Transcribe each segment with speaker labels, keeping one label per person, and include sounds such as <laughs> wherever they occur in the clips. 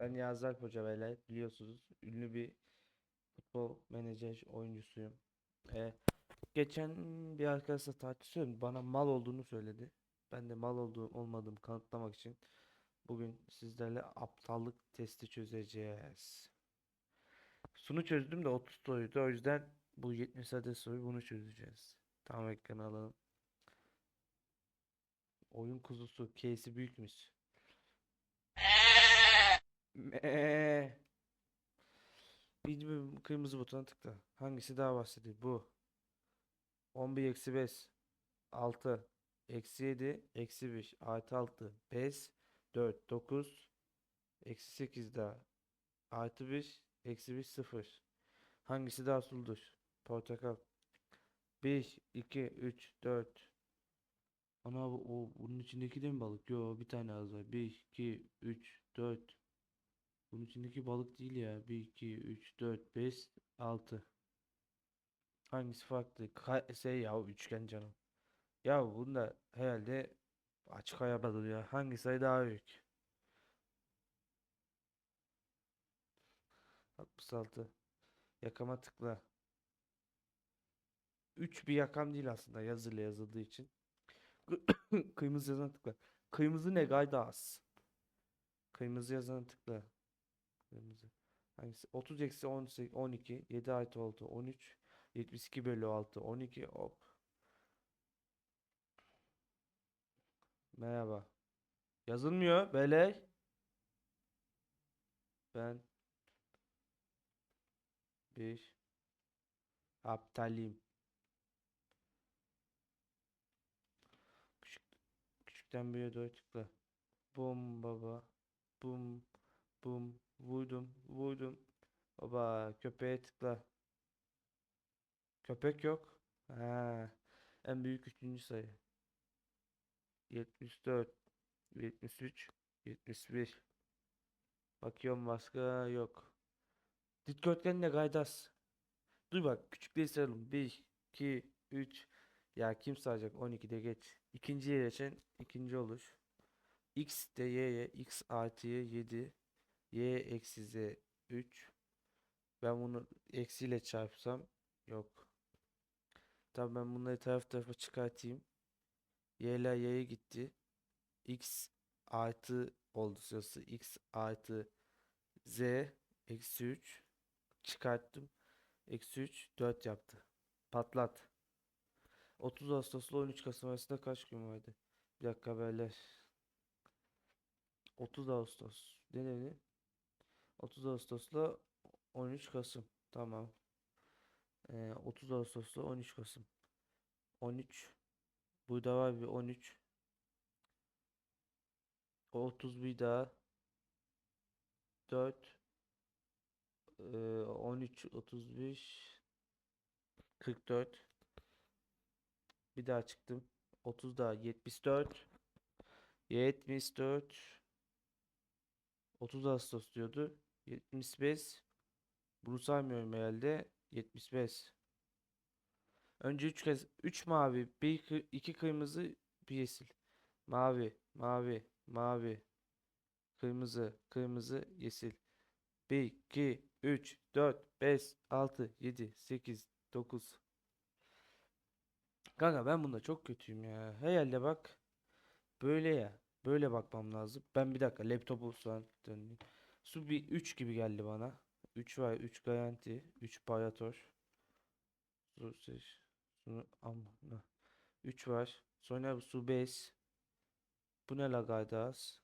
Speaker 1: Ben Niyazi Alp Hoca beyler biliyorsunuz ünlü bir futbol menajer oyuncusuyum. Ee, geçen bir arkadaşla tartışıyorum bana mal olduğunu söyledi. Ben de mal olduğum olmadığımı kanıtlamak için bugün sizlerle aptallık testi çözeceğiz. Sunu çözdüm de 30 soruydu o yüzden bu 70 adet soru bunu çözeceğiz. Tamam ekranı alalım. Oyun kuzusu K'si büyükmüş. Eee. E. Bilmiyorum kırmızı butona tıkla. Hangisi daha bahsediyor? Bu. 11 eksi 5. 6. Eksi 7. Eksi 5. Artı 6. 5. 4. 9. Eksi 8 daha. Artı 5. Eksi 5. 0. Hangisi daha suludur? Portakal. 1, 2, 3, 4. Ana o bunun içindeki de mi balık? yok? bir tane az var. 1, 2, 3, 4, bunun içindeki balık değil ya. 1, 2, 3, 4, 5, 6. Hangisi farklı? Ka şey ya üçgen canım. Ya bunda herhalde açık araba ya. Hangi sayı daha büyük? 66. Yakama tıkla. 3 bir yakam değil aslında yazılı yazıldığı için. <coughs> Kırmızı yazana tıkla. Kırmızı ne gayda az. Kırmızı yazana tıkla. Kırmızı. Hangisi? 30 eksi 18, 12. 7 artı 6. 13. 72 bölü 6. 12. Hop. Merhaba. Yazılmıyor. Böyle. Ben bir aptalim. Küçük, küçükten büyüğe doğru tıkla. Bum baba. Bum. Bum. Vurdum. Vurdum. Baba köpeğe tıkla. Köpek yok. Ha. En büyük üçüncü sayı. 74. 73. 71. Bakıyorum başka yok. ne gaydas. Dur bak küçükleri sayalım. 1, 2, 3. Ya kim sayacak? 12'de geç. İkinciye geçen ikinci oluş X de y'ye, x artı y 7 y eksi z 3 ben bunu eksiyle çarpsam yok. Tamam ben bunları taraf tarafa çıkartayım. Y Y'ler y'ye gitti. X artı oldu sırası. X artı Z eksi 3 çıkarttım. Eksi 3 4 yaptı. Patlat. 30 Ağustos ile 13 Kasım arasında kaç gün vardı? Bir dakika haberler. 30 Ağustos. Deneni. 30 Ağustos'la 13 Kasım. Tamam. Ee, 30 Ağustos'la 13 Kasım. 13 bu da var bir 13. O 30 bir daha 4 e, 13 35 44 bir daha çıktım. 30 daha 74 74 30 Ağustos diyordu. 75. Bunu saymıyorum herhalde. 75. Önce 3 kez 3 mavi, 1 2 kırmızı, bir yeşil. Mavi, mavi, mavi. Kırmızı, kırmızı, yeşil. 1 2 3 4 5 6 7 8 9. Kanka ben bunda çok kötüyüm ya. Herhalde bak. Böyle ya. Böyle bakmam lazım. Ben bir dakika laptopu şu an dönüyorum. Su bir 3 gibi geldi bana. 3 var 3 garanti. 3 Bayator. Su seç. Su 3 var. Sonra su 5. Bu ne Lagardas?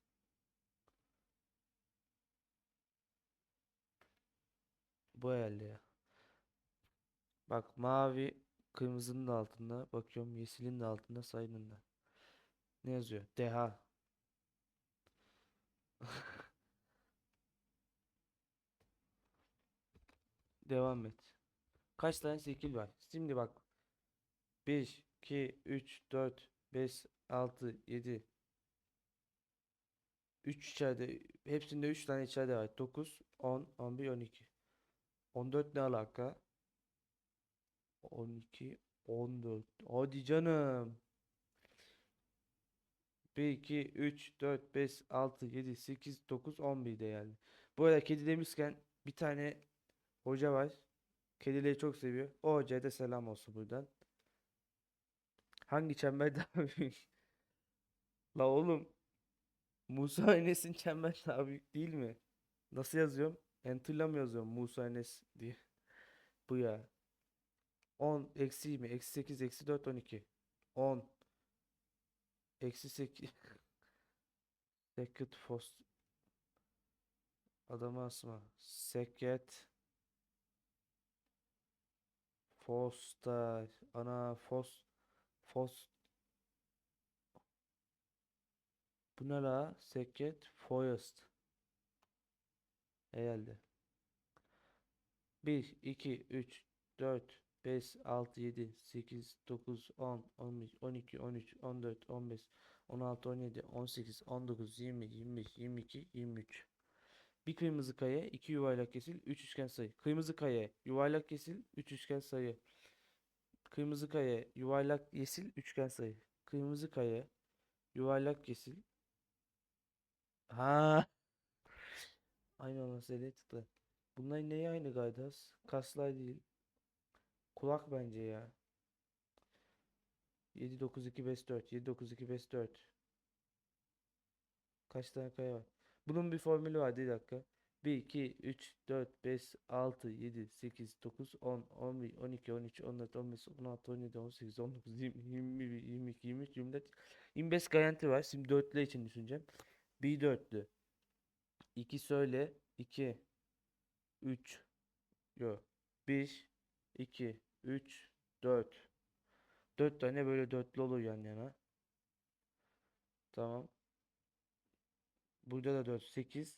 Speaker 1: Bu herhalde ya. Bak mavi kırmızının altında. Bakıyorum yeşilin de altında sayının da. Ne yazıyor? Deha. <laughs> Devam et. Kaç tane şekil var? Şimdi bak. 1, 2, 3, 4, 5, 6, 7. 3 içeride. Hepsinde 3 tane içeride var. 9, 10, 11, 12. 14 ne alaka? 12, 14. Hadi canım. 1, 2, 3, 4, 5, 6, 7, 8, 9, 11 de yani. Bu arada kedi demişken bir tane Hoca var. Kedileri çok seviyor. O hocaya da selam olsun buradan. Hangi çember daha <laughs> büyük? La oğlum. Musa Enes'in çember daha büyük değil mi? Nasıl yazıyorum? Enter'la mı yazıyorum Musa Enes diye? <laughs> Bu ya. 10 eksi 20 eksi 8 eksi 4 12 10 eksi 8 <laughs> Secret Post Adamı asma Secret Fosta. Ana Fos. Fos. Bu ne la? Secret Forest. Herhalde. 1, 2, 3, 4, 5, 6, 7, 8, 9, 10, 11, 12, 13, 14, 15, 16, 17, 18, 19, 20, 25, 22, 23. Bir kırmızı kare, iki yuvarlak kesil, üç üçgen sayı. Kırmızı kare, yuvarlak kesil, üç üçgen sayı. Kırmızı kare, yuvarlak kesil, üçgen sayı. Kırmızı kare, yuvarlak kesil. Ha. Aynı olan ele tıkla. Bunlar neye aynı Gaydas? Kaslar değil. Kulak bence ya. 7 9 2 5 4 7 9 2 5 4 Kaç tane kaya var? Bunun bir formülü var. Bir dakika. 1, 2, 3, 4, 5, 6, 7, 8, 9, 10, 11, 12, 13, 14, 15, 16, 17, 18, 19, 20, 21, 22, 23, 24, 25 garanti var. Şimdi dörtlü için düşüneceğim. Bir dörtlü. 2 söyle. 2, 3, yok. 1, 2, 3, 4. 4 tane böyle dörtlü olur yan yana. Tamam. Burada da 4, 8.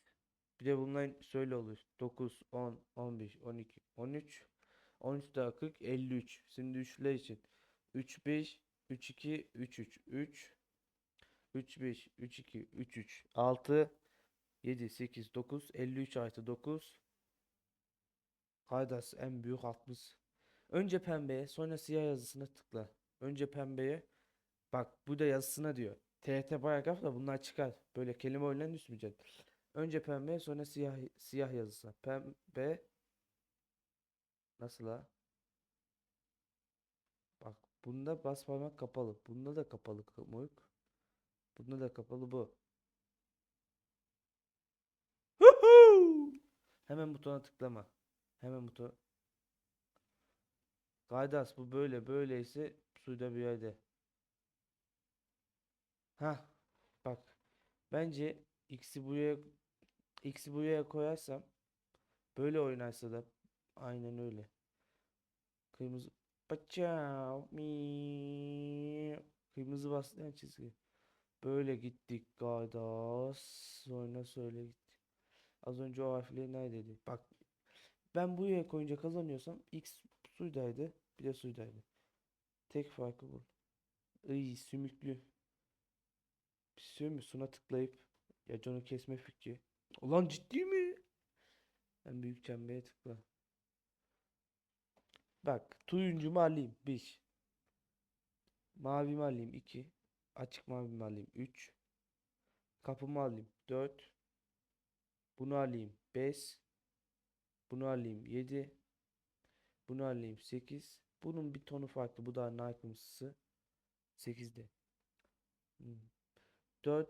Speaker 1: Bir de bunların şöyle olur. 9, 10, 11 12, 13. 13 daha 40, 53. Şimdi üçler için. 3, 5, 3, 2, 3, 3, 3. 3, 5, 3, 2, 3, 3, 6, 7, 8, 9, 53 artı 9. Haydas en büyük 60. Önce pembeye sonra siyah yazısına tıkla. Önce pembeye. Bak bu da yazısına diyor. TRT paragraf da bunlar çıkar. Böyle kelime oyunlarını düşmeyecek. Önce pembe sonra siyah siyah yazısı. Pembe nasıl ha? Bak bunda bas parmak kapalı. Bunda da kapalı moruk. Bunda da kapalı bu. Hemen butona tıklama. Hemen buton. Gaydas bu böyle böyleyse suda bir yerde. Ha bak. Bence x'i buraya x'i buraya koyarsam böyle oynarsa da aynen öyle. Kırmızı paça mi kırmızı bastıran çizgi. Böyle gittik kardeş. Sonra söyle gittik. Az önce o harfleri neredeydi? Bak ben buraya koyunca kazanıyorsam x suydaydı bir de suydaydı. Tek farkı bu. İyi, sümüklü. Süm suna tıklayıp ya Yacon'u kesme fikri. Ulan ciddi mi? En büyük çembeye tıkla. Bak tuyuncumu alayım 1. Mavimi alayım 2. Açık mavimi alayım 3. Kapımı alayım 4. Bunu alayım 5. Bunu alayım 7. Bunu alayım 8. Bunun bir tonu farklı. Bu da Nike'ımsı. 8'de. Hmm. 4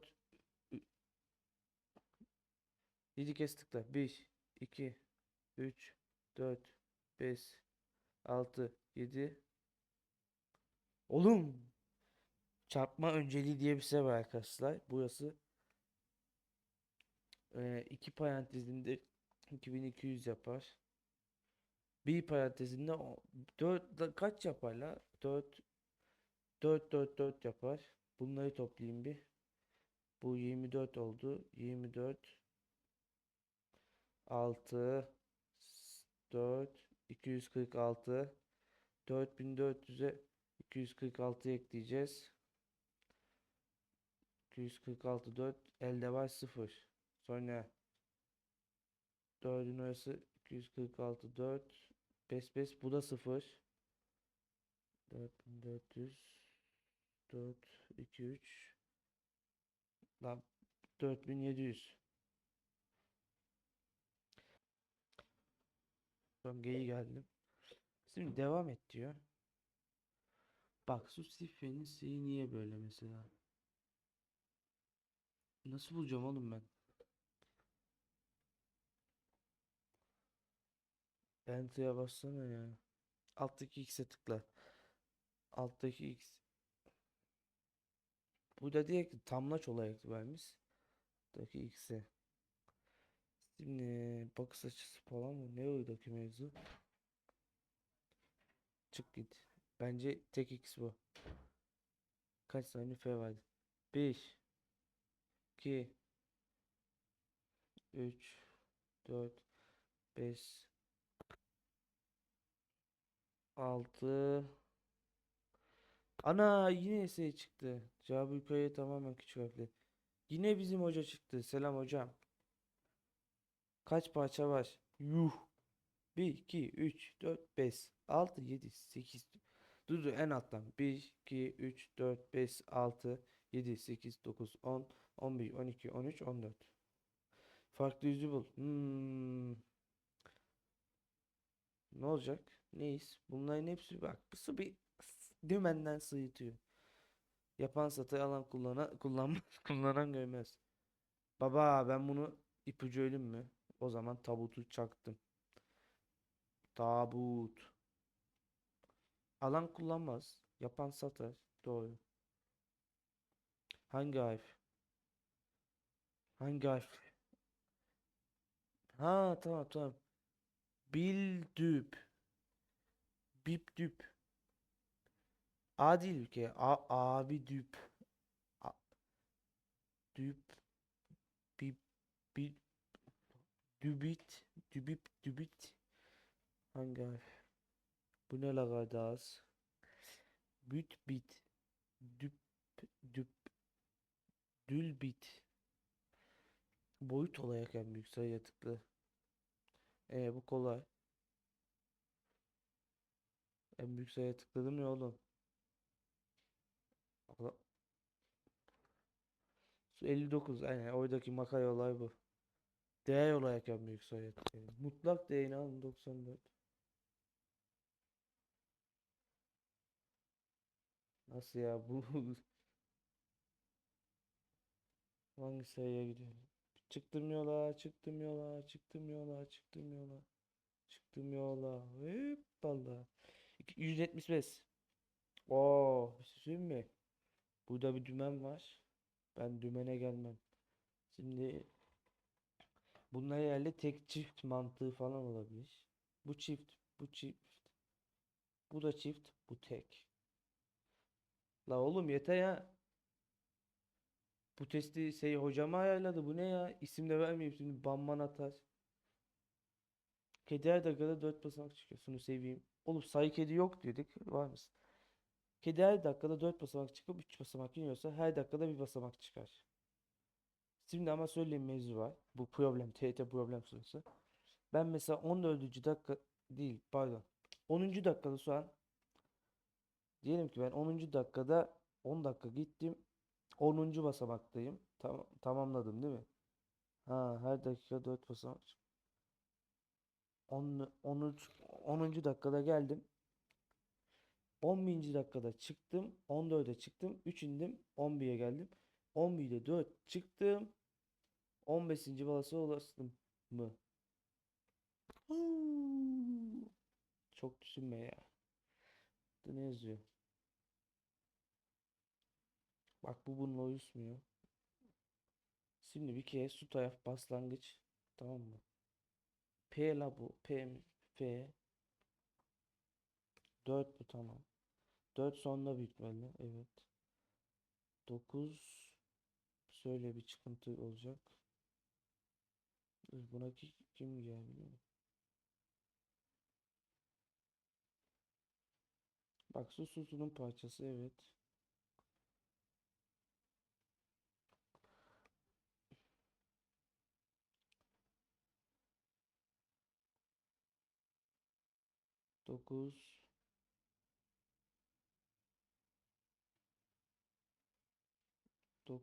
Speaker 1: 7 kez tıkla. 1 2 3 4 5 6 7 Oğlum çarpma önceliği diye bir şey var arkadaşlar. Burası e, iki parantezinde 2200 yapar. Bir parantezinde 4 kaç yapar la? 4 4 4 4 yapar. Bunları toplayayım bir. Bu 24 oldu. 24 6 4 246 4400'e 246 ekleyeceğiz. 246 4 elde var 0. Sonra 4'ün arası 246 4 5 5 bu da 0. 4400 4 2 3 Lan 4700. Son geyi geldim. Şimdi devam et diyor. Bak su sifenin si niye böyle mesela? Nasıl bulacağım oğlum ben? Enter'a bassana ya. Alttaki X'e tıkla. Alttaki X bu da direkt tamlaç olarak vermiş. Daki ikisi. Şimdi bakış açısı falan mı? Ne oradaki mevzu? Çık git. Bence tek x bu. Kaç saniye f vardı? 5 2 3 4 5 6 Ana yine essay çıktı. Cevabı yukarıya tamamen küçük harfle. Yine bizim hoca çıktı. Selam hocam. Kaç parça var? Yuh. 1, 2, 3, 4, 5, 6, 7, 8. Dur dur en alttan. 1, 2, 3, 4, 5, 6, 7, 8, 9, 10, 11, 12, 13, 14. Farklı yüzü bul. Hmm. Ne olacak? Neyiz? Bunların hepsi bak. Bu bir dümenden sıyıtıyor. Yapan satı alan kullanan kullanmaz <laughs> kullanan görmez. Baba ben bunu ipucu ölüm mü? O zaman tabutu çaktım. Tabut. Alan kullanmaz. Yapan satar. Doğru. Hangi harf? Hangi harf? Ha tamam tamam. Bildüp. düp. A değil ülke. A, abi düp. A, düp. Bip. Bip. Dübit. Dübip. Dübit. Hangi Bu ne la kardeş? Büt bit. Düp. Düp. Dül bit. Boyut olayken en büyük sayıya tıklı. E ee, bu kolay. En büyük sayıya tıkladım ya oğlum. 59 aynen oydaki makay olay bu. Değer olarak büyük soyad. mutlak değerini 94. Nasıl ya bu <laughs> Hangi sayıya gidiyorum? Çıktım yola, çıktım yola, çıktım yola, çıktım yola. Çıktım yola. Valla, 175. Oo, bir şey mi? Burada bir dümen var. Ben dümene gelmem. Şimdi bununla yerli tek çift mantığı falan olabilir. Bu çift, bu çift. Bu da çift, bu tek. La oğlum yeter ya. Bu testi şey hocama ayarladı. Bu ne ya? İsim de vermeyeyim şimdi banman atar. Kedi her dakikada 4 basamak çıkıyor. Şunu seveyim. Oğlum sayı kedi yok dedik. Var mısın? Kedi her dakikada 4 basamak çıkıp 3 basamak iniyorsa her dakikada bir basamak çıkar. Şimdi ama söyleyeyim mevzu var. Bu problem, TET problem sorusu. Ben mesela 14. dakika değil pardon. 10. dakikada şu an diyelim ki ben 10. dakikada 10 dakika gittim. 10. basamaktayım. Tam, tamamladım değil mi? Ha her dakika 4 basamak. 10, 13, 10. dakikada geldim. 11. dakikada çıktım. 14'e çıktım. 3 indim. 11'e geldim. 11'de 4 çıktım. 15. balası ulaştım mı? Çok düşünme ya. Burada ne yazıyor? Bak bu bununla uyusmuyor. Şimdi bir kere su taraf başlangıç. Tamam mı? P la bu. P mi? F. 4 bu tamam. 4 sonda büyük ihtimalle. Evet. 9 şöyle bir çıkıntı olacak. Buna ki, kim gelmiyor? Bak Susuzu'nun parçası evet. Dokuz. 9M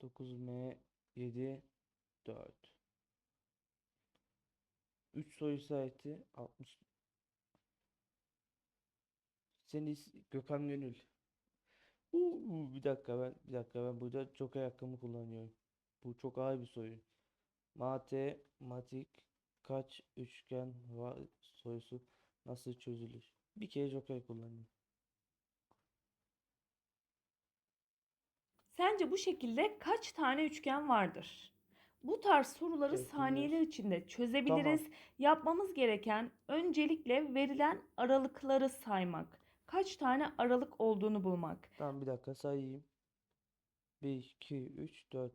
Speaker 1: 9M 7 4 3 soy işareti 60 Seniz Gökhan Gönül Uuu, bir dakika ben bir dakika ben burada çok ayakkabı kullanıyorum. Bu çok ağır bir soru. Matematik kaç üçgen var soyusu nasıl çözülür? Bir kere joker kullanıyorum.
Speaker 2: Sence bu şekilde kaç
Speaker 1: tane üçgen vardır? Bu tarz soruları Çözümler. saniyeler içinde çözebiliriz. Tamam. Yapmamız gereken öncelikle verilen aralıkları saymak. Kaç tane aralık olduğunu bulmak. Tamam bir dakika sayayım. 1, 2, 3, 4.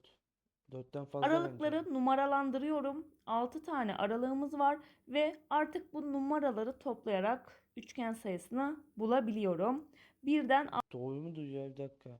Speaker 1: 4'ten fazla Aralıkları bence. numaralandırıyorum. 6 tane aralığımız var ve artık bu numaraları toplayarak üçgen sayısını bulabiliyorum. Birden... Doğru mu ya bir dakika.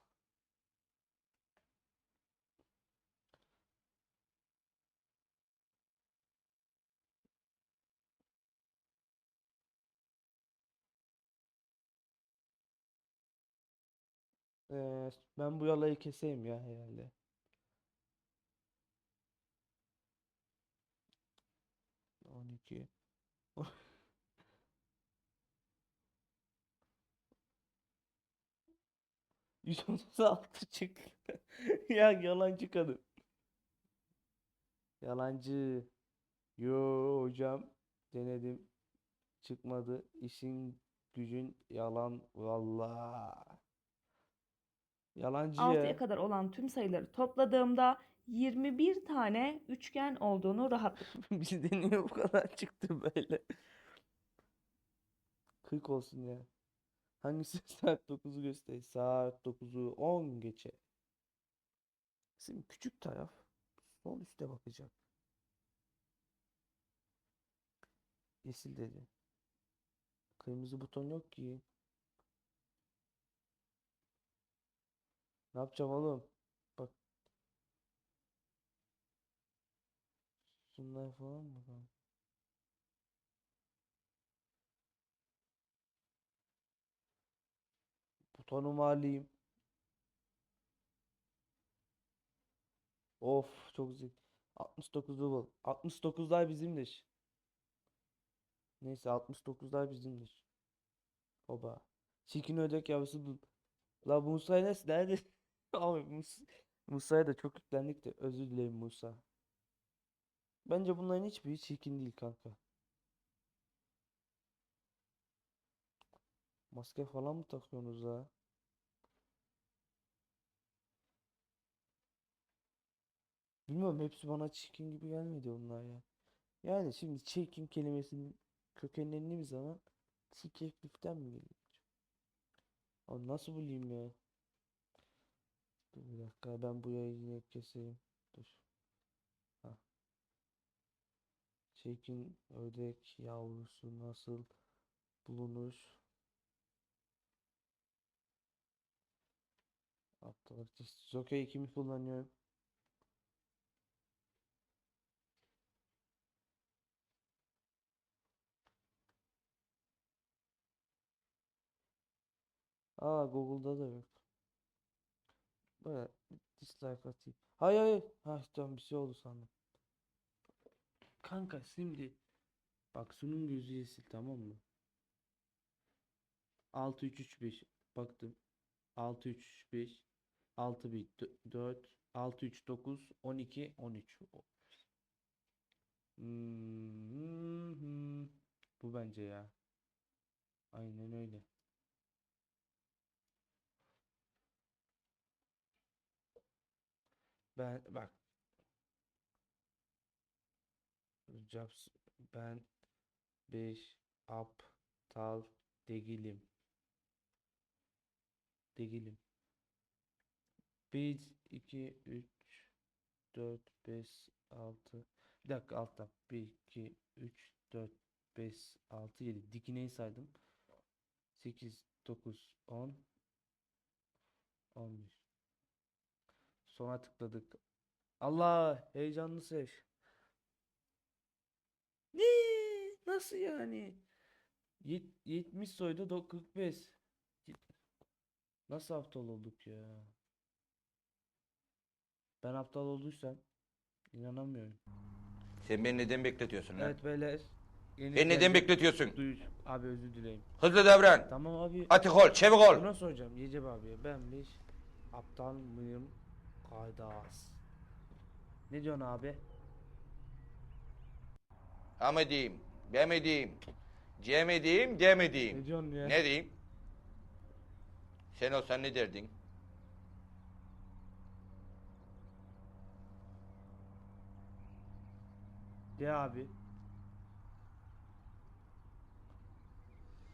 Speaker 1: Ee, ben bu yalayı keseyim ya herhalde. On iki. <laughs> Yüz otuz altı çık. <laughs> ya yalancı kadın. Yalancı. Yo hocam denedim. Çıkmadı. İşin gücün yalan. Vallahi. Yalancı 6'ya kadar olan tüm sayıları topladığımda 21 tane üçgen olduğunu rahatlıkla. <laughs> Bizde niye bu kadar çıktı böyle? 40 olsun ya. Hangisi <laughs> saat 9'u gösteriyor? Saat 9'u 10 geçe. Şimdi küçük taraf sol üste bakacak. Yeşil dedi. Kırmızı buton yok ki. Ne yapacağım oğlum? Bak. Bunlar falan mı lan? Butonumu alayım. Of çok zil. 69 bul. 69'lar bizimdir. Neyse 69'lar bizimdir. Oba. Çirkin ördek yavrusu bu. La bu Musa nerede? <laughs> <laughs> Abi Musa'ya da çok yüklendik de özür dilerim Musa. Bence bunların hiçbiri çirkin değil kanka. Maske falan mı takıyorsunuz ha? Bilmiyorum hepsi bana çirkin gibi gelmedi onlar ya. Yani şimdi çirkin kelimesinin kökenlerini bir zaman çirkeflikten mi geliyor? Abi nasıl bulayım ya? Dur bir dakika ben bu yayını keseyim. Dur. Ha. Çekin ördek yavrusu nasıl bulunur? Aptalaktis. Okey kimi kullanıyorum? Aa Google'da da yok. Bana dislike atayım. Hayır hayır. Ha tamam bir şey oldu sandım. Kanka şimdi bak sunum gözü yeşil tamam mı? 6 3 3 5 baktım. 6 3 5 6 1 4 6 3 9 12 13 hmm, bu bence ya. Aynen öyle. Ben bak. Jobs ben bir aptal değilim. Değilim. 1 2 3 4 5 6 Bir dakika altta 1 2 3 4 5 6 7 dikineyi saydım. 8 9 10 11 Sona tıkladık. Allah heyecanlı seç. Ne? Nasıl yani? 70 soyda 45. Nasıl aptal olduk ya? Ben aptal olduysam inanamıyorum.
Speaker 2: Sen beni neden bekletiyorsun lan? Evet
Speaker 1: beyler. Yeni Beni neden bekletiyorsun? Duyuş. Abi
Speaker 2: özür dileyim. Hızlı davran. Tamam abi. Atik ol, çevik ol. Bunu
Speaker 1: soracağım Yecep abi. Ben bir aptal mıyım? Hayda. Ne diyorsun abi?
Speaker 2: Amediyim, bemediyim, cemediyim, demediyim. Ne diyorsun ya? Ne diyeyim? Sen olsan ne derdin? De abi.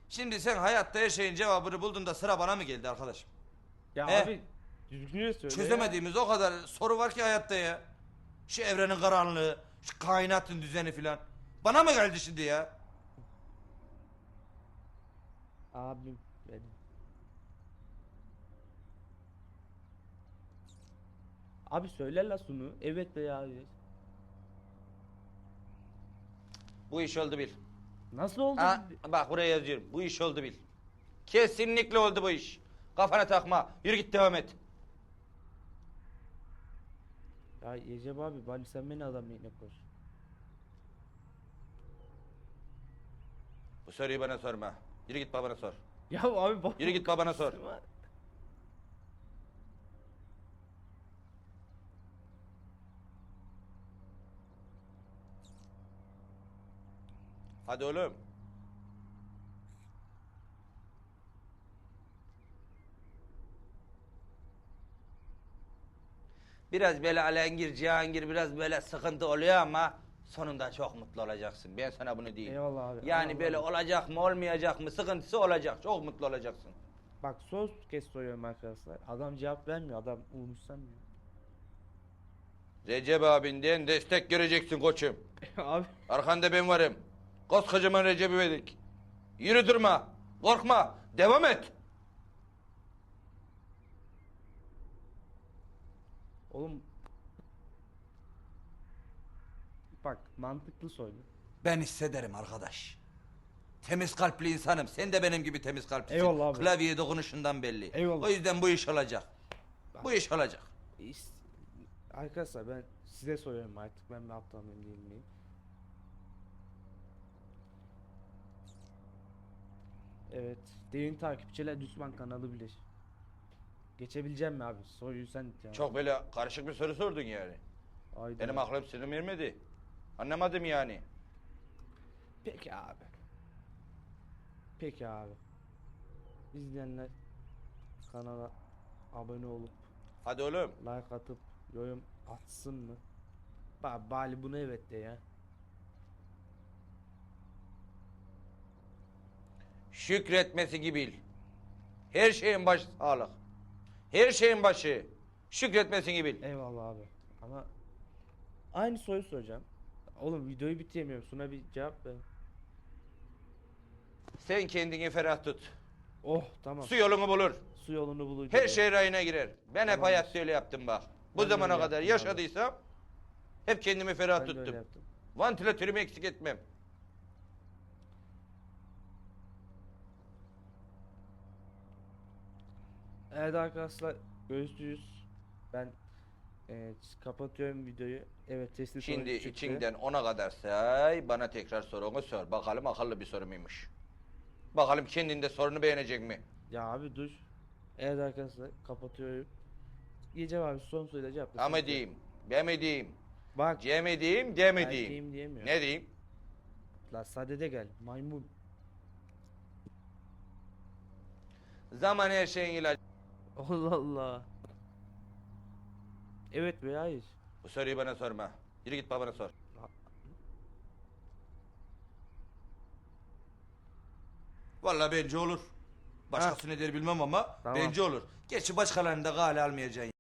Speaker 2: Şimdi sen hayatta her şeyin cevabını buldun da sıra bana mı geldi arkadaşım? Ya He? abi Düzgünce söyle Çözemediğimiz o kadar soru var ki hayatta ya. Şu evrenin karanlığı, şu kainatın düzeni filan. Bana mı geldi şimdi ya? ya.
Speaker 1: Abim benim. Abi söyle la sunu. Evet be ya.
Speaker 2: Bu iş oldu bil. Nasıl oldu? Ha, bak buraya yazıyorum. Bu iş oldu bil. Kesinlikle oldu bu iş. Kafana takma. Yürü git devam et.
Speaker 1: Ya Recep abi bari sen beni adam yerine koy.
Speaker 2: Bu soruyu bana sorma. Yürü git babana sor.
Speaker 1: Ya abi bak.
Speaker 2: Yürü git babana sor. Hadi oğlum. Biraz böyle alengir, cihangir, biraz böyle sıkıntı oluyor ama sonunda çok mutlu olacaksın. Ben sana bunu diyeyim.
Speaker 1: Eyvallah abi. Yani eyvallah. böyle
Speaker 2: olacak mı olmayacak mı sıkıntısı olacak. Çok mutlu olacaksın.
Speaker 1: Bak söz kez soruyorum arkadaşlar. Adam cevap vermiyor. Adam umursamıyor.
Speaker 2: Recep abinden destek göreceksin koçum. <laughs> abi. Arkanda ben varım. Koskocaman Recep İvedik. Yürü durma. Korkma. Devam et. Oğlum bak mantıklı soylu. Ben hissederim arkadaş. Temiz kalpli insanım. Sen de benim gibi temiz kalplisin. Eyvallah abi. Klavye dokunuşundan belli. Eyvallah. O yüzden bu iş olacak. Bak. Bu iş olacak.
Speaker 1: Arkadaşlar ben size soruyorum artık ben mi aptal değil miyim? Evet. Derin takipçiler düşman kanalı bilir. Geçebileceğim mi abi? Soruyu sen... Yani. Çok
Speaker 2: böyle karışık bir soru sordun yani. Aynen. Benim aklım sinirim ermedi. Anlamadım yani. Peki abi. Peki abi. İzleyenler
Speaker 1: kanala abone olup Hadi oğlum. like atıp yorum atsın mı? Bak Bali bunu evet de ya.
Speaker 2: Şükretmesi gibi. Her şeyin baş sağlık. Her şeyin başı. Şükretmesini bil. Eyvallah abi. Ama aynı soruyu soracağım. Oğlum videoyu bitiremiyorum. Suna bir cevap ver. Sen kendini ferah tut.
Speaker 1: Oh tamam. Su yolunu bulur. Su yolunu bulur.
Speaker 2: Her şey rayına girer. Ben hep hayat hayatta öyle yaptım bak. Bu Ben zamana kadar yaptım abi. hep kendimi ferah Ben de öyle tuttum. yaptım. eksik etmem.
Speaker 1: Evet arkadaşlar görüşürüz. Ben Evet, kapatıyorum videoyu. Evet, testi Şimdi çıktı. içinden
Speaker 2: ona kadar say, bana tekrar sorunu sor. Bakalım akıllı bir soru muymuş. Bakalım kendinde sorunu beğenecek mi? Ya abi
Speaker 1: dur. Evet arkadaşlar, kapatıyorum. gece abi, son soruyla cevap. Ama diyeyim,
Speaker 2: demediğim. Bak. Cemediğim, demediğim. Diyeyim, diyemiyorum. Ne diyeyim? La sadede gel, maymun.
Speaker 1: Zaman her şeyin ilacı. Allah Allah. Evet veya hayır.
Speaker 2: Bu soruyu bana sorma. Yürü git babana sor. Vallahi bence olur. Başkası ne der bilmem ama Tamam. bence olur. Gerçi başkalarını da gale almayacaksın.